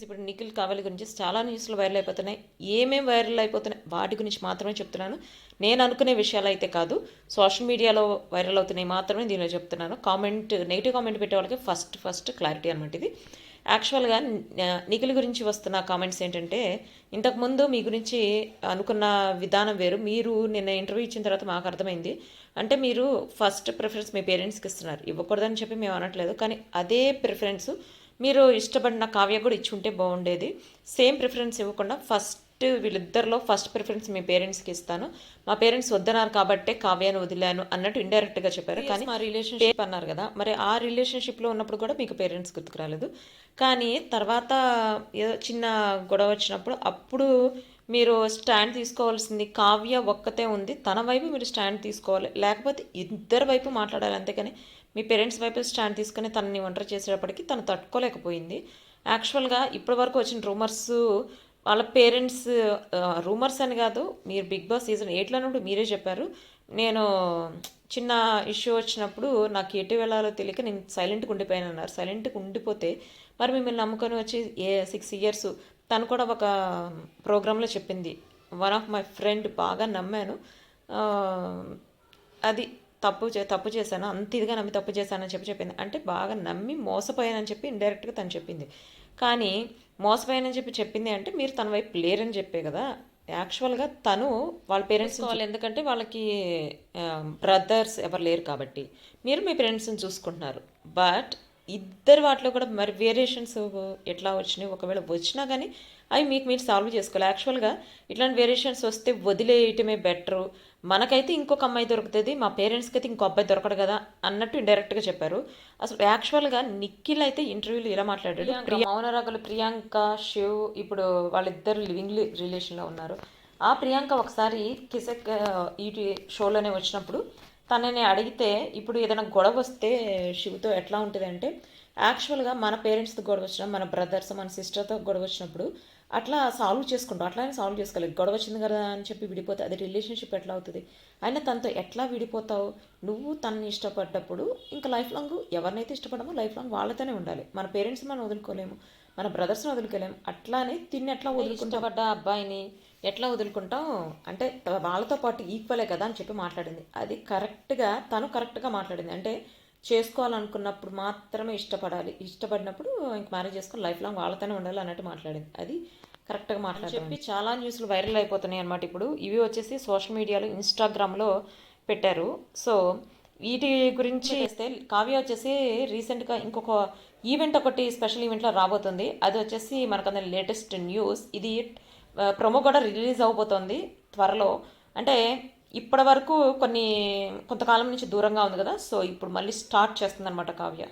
Friends ఇప్పుడు నిఖిల్ కావాలి గురించి చాలా న్యూస్లు వైరల్ అయిపోతున్నాయి. ఏమేమి వైరల్ అయిపోతున్నాయి వాటి గురించి మాత్రమే చెప్తున్నాను. నేను అనుకునే విషయాలు అయితే కాదు. సోషల్ మీడియాలో వైరల్ అవుతున్నాయి మాత్రమే దీనిలో చెప్తున్నాను. కామెంట్ నెగిటివ్ కామెంట్ పెట్టే వాళ్ళకి ఫస్ట్ ఫస్ట్ క్లారిటీ అనమాట ఇది. యాక్చువల్గా నిఖిల్ గురించి వస్తున్న కామెంట్స్ ఏంటంటే ఇంతకుముందు మీ గురించి అనుకున్న విధానం వేరు. మీరు నిన్న ఇంటర్వ్యూ ఇచ్చిన తర్వాత మాకు అర్థమైంది. అంటే మీరు ఫస్ట్ ప్రిఫరెన్స్ మీ పేరెంట్స్కి ఇస్తున్నారు. ఇవ్వకూడదని చెప్పి మేము అనట్లేదు. కానీ అదే ప్రిఫరెన్స్ మీరు ఇష్టపడిన కావ్య కూడా ఇచ్చి ఉంటే బాగుండేది. సేమ్ ప్రిఫరెన్స్ ఇవ్వకుండా ఫస్ట్ వీళ్ళిద్దరిలో ఫస్ట్ ప్రిఫరెన్స్ మీ పేరెంట్స్కి ఇస్తాను. మా పేరెంట్స్ వద్దన్నారు కాబట్టే కావ్యాన్ని వదిలాను అన్నట్టు ఇండైరెక్ట్గా చెప్పారు. కానీ మా రిలేషన్షిప్ అన్నారు కదా మరి ఆ రిలేషన్షిప్లో ఉన్నప్పుడు కూడా మీకు పేరెంట్స్ గుర్తుకు రాలేదు. కానీ తర్వాత ఏదో చిన్న గొడవ వచ్చినప్పుడు అప్పుడు మీరు స్టాండ్ తీసుకోవాల్సింది కావ్య ఒక్కతే ఉంది. తన వైపు మీరు స్టాండ్ తీసుకోవాలి. లేకపోతే ఇద్దరు వైపు మాట్లాడాలి. అంతేకాని మీ పేరెంట్స్ వైపు స్టాండ్ తీసుకుని తనని ఒంటరి చేసేటప్పటికి తను తట్టుకోలేకపోయింది. యాక్చువల్గా ఇప్పటి వరకు వచ్చిన రూమర్స్ వాళ్ళ పేరెంట్స్ రూమర్స్ అని కాదు మీరు బిగ్ బాస్ సీజన్ ఎయిట్లో నుండి మీరే చెప్పారు. నేను చిన్న ఇష్యూ వచ్చినప్పుడు నాకు ఎటు వెళ్ళాలో తెలియక నేను సైలెంట్గా ఉండిపోయాను అన్నారు సైలెంట్గా ఉండిపోతే మరి మిమ్మల్ని నమ్ముకొని వచ్చి ఏ సిక్స్ ఇయర్స్ తను కూడా ఒక ప్రోగ్రాంలో చెప్పింది. వన్ ఆఫ్ మై ఫ్రెండ్ బాగా నమ్మాను. అది తప్పు చే తప్పు చేశాను. అంత ఇదిగా నమ్మి తప్పు చేశానని చెప్పి చెప్పింది. అంటే బాగా నమ్మి మోసపోయానని చెప్పి ఇండైరెక్ట్గా తను చెప్పింది. కానీ మోసపోయానని చెప్పి చెప్పింది అంటే మీరు తన వైపు లేరని చెప్పే కదా. యాక్చువల్గా తను వాళ్ళ పేరెంట్స్ వాళ్ళు ఎందుకంటే వాళ్ళకి బ్రదర్స్ ఎవరు లేరు కాబట్టి. మీరు మీ పేరెంట్స్ని చూసుకుంటున్నారు. బట్ ఇద్దరు వాటిలో కూడా మరి వేరియేషన్స్ ఎట్లా వచ్చినాయి? ఒకవేళ వచ్చినా కానీ అవి మీకు మీరు సాల్వ్ చేసుకోవాలి. యాక్చువల్గా ఇట్లాంటి వేరియేషన్స్ వస్తే వదిలేయటమే బెటరు మనకైతే ఇంకొక అమ్మాయి దొరుకుతుంది మా పేరెంట్స్కి అయితే ఇంకో అబ్బాయి దొరకడు కదా అన్నట్టు ఇండైరెక్ట్గా చెప్పారు. అసలు యాక్చువల్గా నిఖిల్ అయితే ఇంటర్వ్యూలో ఇలా మాట్లాడాడు. ప్రియ మౌనరాగలు ప్రియాంక శివ్ ఇప్పుడు వాళ్ళిద్దరు లివింగ్ రిలేషన్లో ఉన్నారు. ఆ ప్రియాంక ఒకసారి కిసక్ ఈ షోలోనే వచ్చినప్పుడు తనని అడిగితే ఇప్పుడు ఏదైనా గొడవ వస్తే శివుతో ఎట్లా ఉంటుంది అంటే యాక్చువల్గా మన పేరెంట్స్తో గొడవ వచ్చినా మన బ్రదర్స్ మన సిస్టర్తో గొడవ వచ్చినప్పుడు అట్లా సాల్వ్ చేసుకుంటాం. అట్లానే సాల్వ్ చేసుకోలేదు గొడవ వచ్చింది కదా అని చెప్పి విడిపోతే అది రిలేషన్షిప్ ఎట్లా అవుతుంది? అయినా తనతో ఎట్లా విడిపోతావు? నువ్వు తనని ఇష్టపడ్డప్పుడు ఇంకా లైఫ్ లాంగ్ ఎవరినైతే ఇష్టపడమో లైఫ్ లాంగ్ వాళ్ళతోనే ఉండాలి. మన పేరెంట్స్ మనం వదులుకోలేము. మన బ్రదర్స్ని వదులుకోలేము. అట్లానే తిన్ని ఎట్లా వదులుకుంటాబడ్డ అబ్బాయిని ఎట్లా వదులుకుంటాం? అంటే వాళ్ళతో పాటు ఈక్వలే కదా అని చెప్పి మాట్లాడింది. అది కరెక్ట్గా తను కరెక్ట్గా మాట్లాడింది. అంటే చేసుకోవాలనుకున్నప్పుడు మాత్రమే ఇష్టపడాలి. ఇష్టపడినప్పుడు ఇంక మ్యారేజ్ చేసుకొని లైఫ్ లాంగ్ వాళ్ళతోనే ఉండాలి అన్నట్టు మాట్లాడింది. అది కరెక్ట్గా మాట్లాడి చెప్పి చాలా న్యూస్లు వైరల్ అయిపోతున్నాయి అనమాట ఇప్పుడు. ఇవి వచ్చేసి సోషల్ మీడియాలో ఇన్స్టాగ్రామ్లో పెట్టారు. సో వీటి గురించి చేస్తే కావ్య వచ్చేసి రీసెంట్గా ఇంకొక ఈవెంట్ ఒకటి స్పెషల్ ఈవెంట్లో రాబోతుంది. అది వచ్చేసి మనకు లేటెస్ట్ న్యూస్ ఇది ప్రొమో కూడా రిలీజ్ అవబోతోంది త్వరలో. అంటే ఇప్పటి వరకు కొన్ని కొంతకాలం నుంచి దూరంగా ఉంది కదా సో ఇప్పుడు మళ్ళీ స్టార్ట్ చేస్తుంది అనమాట కావ్య.